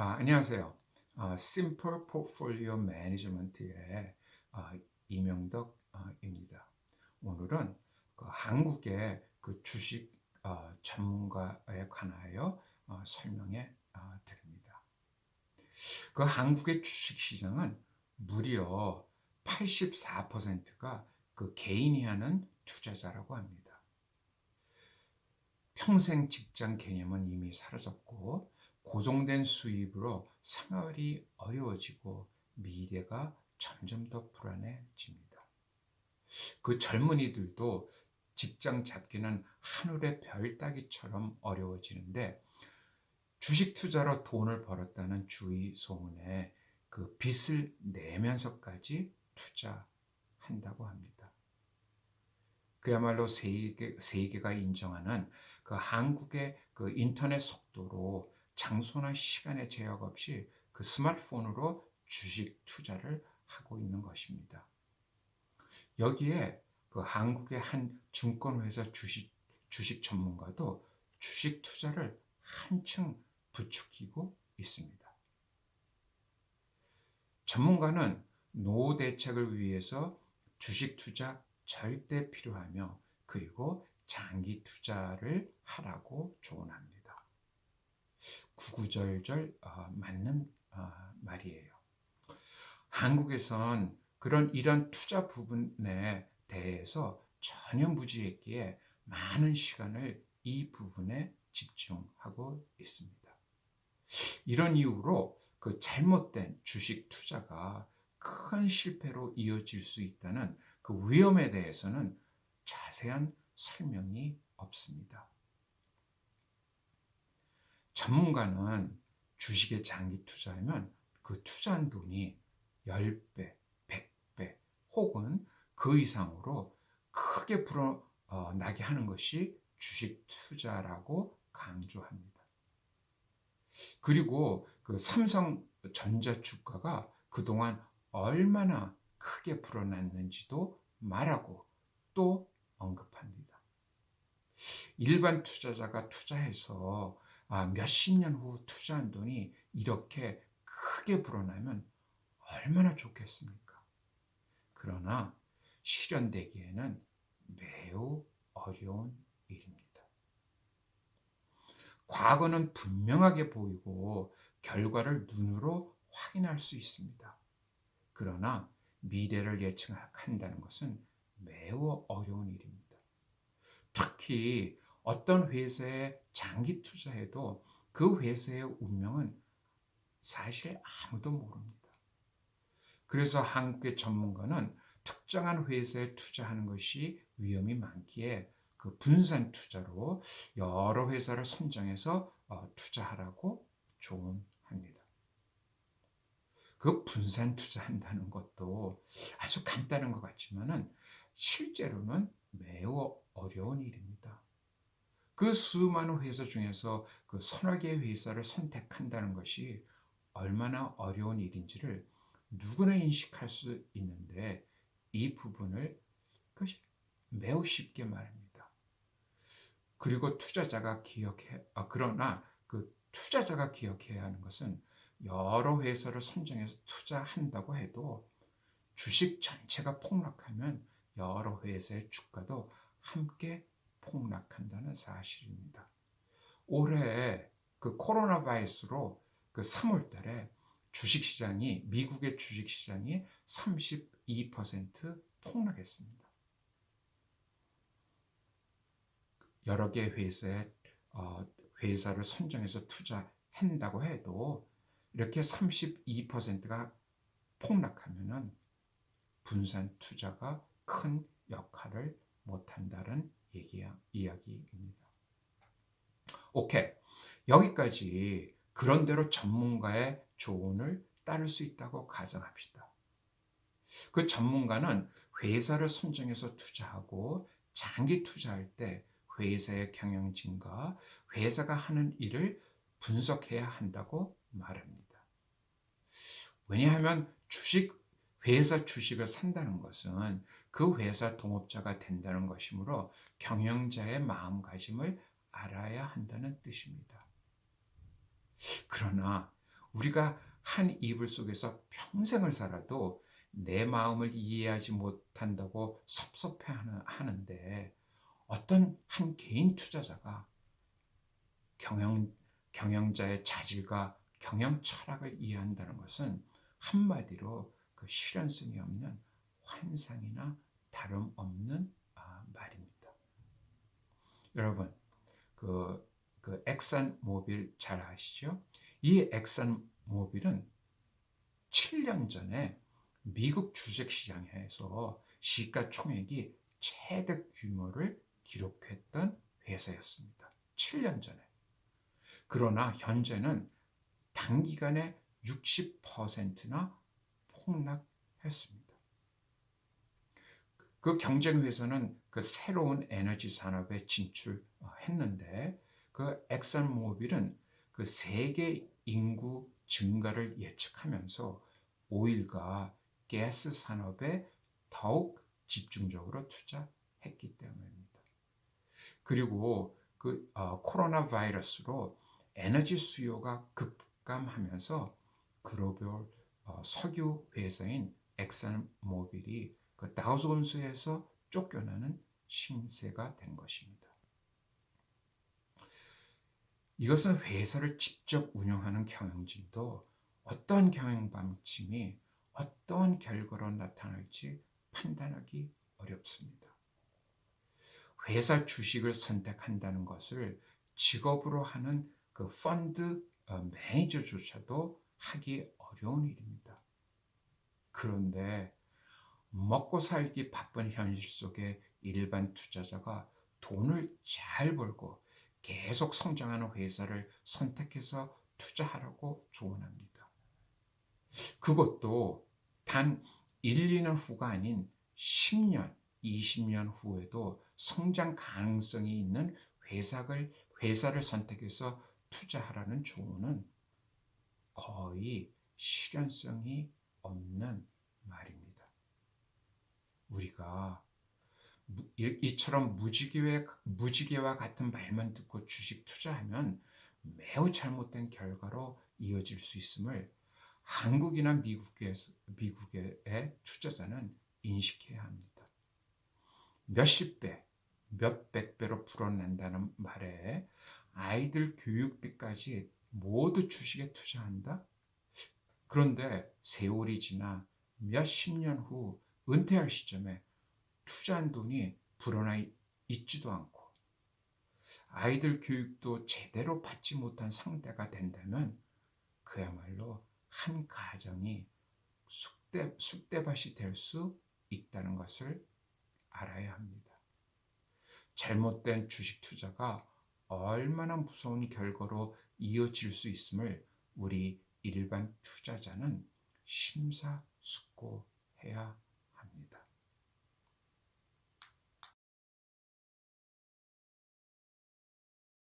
아, 안녕하세요. 아, 심플 포트폴리오 매니지먼트의 아, 이명덕입니다. 오늘은 그 한국의 그 주식 아, 전문가에 관하여 아, 설명해 아, 드립니다. 그 한국의 주식 시장은 무려 84%가 그 개인이 하는 투자자라고 합니다. 평생 직장 개념은 이미 사라졌고 고정된 수입으로 생활이 어려워지고 미래가 점점 더 불안해집니다. 그 젊은이들도 직장 잡기는 하늘의 별 따기처럼 어려워지는데 주식 투자로 돈을 벌었다는 주의 소문에 그 빚을 내면서까지 투자한다고 합니다. 그야말로 세계, 세계가 인정하는 그 한국의 그 인터넷 속도로 장소나 시간의 제약 없이 그 스마트폰으로 주식 투자를 하고 있는 것입니다. 여기에 그 한국의 한 증권회사 주식, 주식 전문가도 주식 투자를 한층 부추기고 있습니다. 전문가는 노후 대책을 위해서 주식 투자 절대 필요하며 그리고 장기 투자를 하라고 조언합니다. 구구절절 어, 맞는 어, 말이에요. 한국에선 그런 이런 투자 부분에 대해서 전혀 무지했기에 많은 시간을 이 부분에 집중하고 있습니다. 이런 이유로 그 잘못된 주식 투자가 큰 실패로 이어질 수 있다는 그 위험에 대해서는 자세한 설명이 없습니다. 전문가는 주식에 장기 투자하면 그 투자한 돈이 10배, 100배 혹은 그 이상으로 크게 불어나게 하는 것이 주식 투자라고 강조합니다. 그리고 그 삼성전자 주가가 그동안 얼마나 크게 불어났는지도 말하고 또 언급합니다. 일반 투자자가 투자해서 아, 몇십 년 후 투자한 돈이 이렇게 크게 불어나면 얼마나 좋겠습니까? 그러나 실현되기에는 매우 어려운 일입니다. 과거는 분명하게 보이고 결과를 눈으로 확인할 수 있습니다. 그러나 미래를 예측한다는 것은 매우 어려운 일입니다. 특히 어떤 회사에 장기 투자해도 그 회사의 운명은 사실 아무도 모릅니다. 그래서 한국의 전문가는 특정한 회사에 투자하는 것이 위험이 많기에 그 분산 투자로 여러 회사를 선정해서 어, 투자하라고 조언합니다. 그 분산 투자한다는 것도 아주 간단한 것 같지만은 실제로는 매우 어려운 일입니다. 그 수많은 회사 중에서 그 서너 개의 회사를 선택한다는 것이 얼마나 어려운 일인지를 누구나 인식할 수 있는데 이 부분을 매우 쉽게 말합니다. 그리고 투자자가 기억해, 아, 그러나 그 투자자가 기억해야 하는 것은 여러 회사를 선정해서 투자한다고 해도 주식 전체가 폭락하면 여러 회사의 주가도 함께 폭락한다는 사실입니다. 올해 그 코로나 바이러스로 그 3월 달에 주식 시장이 미국의 주식 시장이 32% 폭락했습니다. 여러 개 회사에 어, 회사를 선정해서 투자한다고 해도 이렇게 32%가 폭락하면은 분산 투자가 큰 역할을 못한다는 얘기야, 이야기입니다. 오케이. 여기까지 그런대로 전문가의 조언을 따를 수 있다고 가정합시다. 그 전문가는 회사를 선정해서 투자하고 장기 투자할 때 회사의 경영진과 회사가 하는 일을 분석해야 한다고 말합니다. 왜냐하면 주식, 회사 주식을 산다는 것은 그 회사 동업자가 된다는 것이므로 경영자의 마음가짐을 알아야 한다는 뜻입니다. 그러나 우리가 한 이불 속에서 평생을 살아도 내 마음을 이해하지 못한다고 섭섭해 하는데 어떤 한 개인 투자자가 경영, 경영자의 자질과 경영 철학을 이해한다는 것은 한마디로 그 실현성이 없는 환상이나 다름없는 아, 말입니다. 여러분, 그, 그 엑산 모빌 잘 아시죠? 이 엑산 모빌은 7년 전에 미국 주식시장에서 시가총액이 최대 규모를 기록했던 회사였습니다. 7년 전에. 그러나 현재는 단기간에 60%나 폭락했습니다. 그 경쟁 회사는 그 새로운 에너지 산업에 진출했는데 그 엑산 모빌은 그 세계 인구 증가를 예측하면서 오일과 가스 산업에 더욱 집중적으로 투자했기 때문입니다. 그리고 그 어, 코로나 바이러스로 에너지 수요가 급감하면서 글로벌 어, 석유 회사인 엑산 모빌이 그 다우존스에서 쫓겨나는 신세가 된 것입니다. 이것은 회사를 직접 운영하는 경영진도 어떠한 경영 방침이 어떠한 결과로 나타날지 판단하기 어렵습니다. 회사 주식을 선택한다는 것을 직업으로 하는 그 펀드 어, 매니저조차도 하기 어려운 일입니다. 그런데 먹고 살기 바쁜 현실 속에 일반 투자자가 돈을 잘 벌고 계속 성장하는 회사를 선택해서 투자하라고 조언합니다. 그것도 단 1, 2년 후가 아닌 10년, 20년 후에도 성장 가능성이 있는 회사를, 회사를 선택해서 투자하라는 조언은 거의 실현성이 없는 말입니다. 우리가 이처럼 무지개와, 무지개와 같은 말만 듣고 주식 투자하면 매우 잘못된 결과로 이어질 수 있음을 한국이나 미국의, 미국의 투자자는 인식해야 합니다. 몇십 배, 몇백 배로 불어난다는 말에 아이들 교육비까지 모두 주식에 투자한다? 그런데 세월이 지나 몇 십 년 후 은퇴할 시점에 투자한 돈이 불어나 있지도 않고 아이들 교육도 제대로 받지 못한 상태가 된다면 그야말로 한 가정이 쑥대, 쑥대밭이 될 수 있다는 것을 알아야 합니다. 잘못된 주식 투자가 얼마나 무서운 결과로 이어질 수 있음을 우리 일반 투자자는 심사숙고해야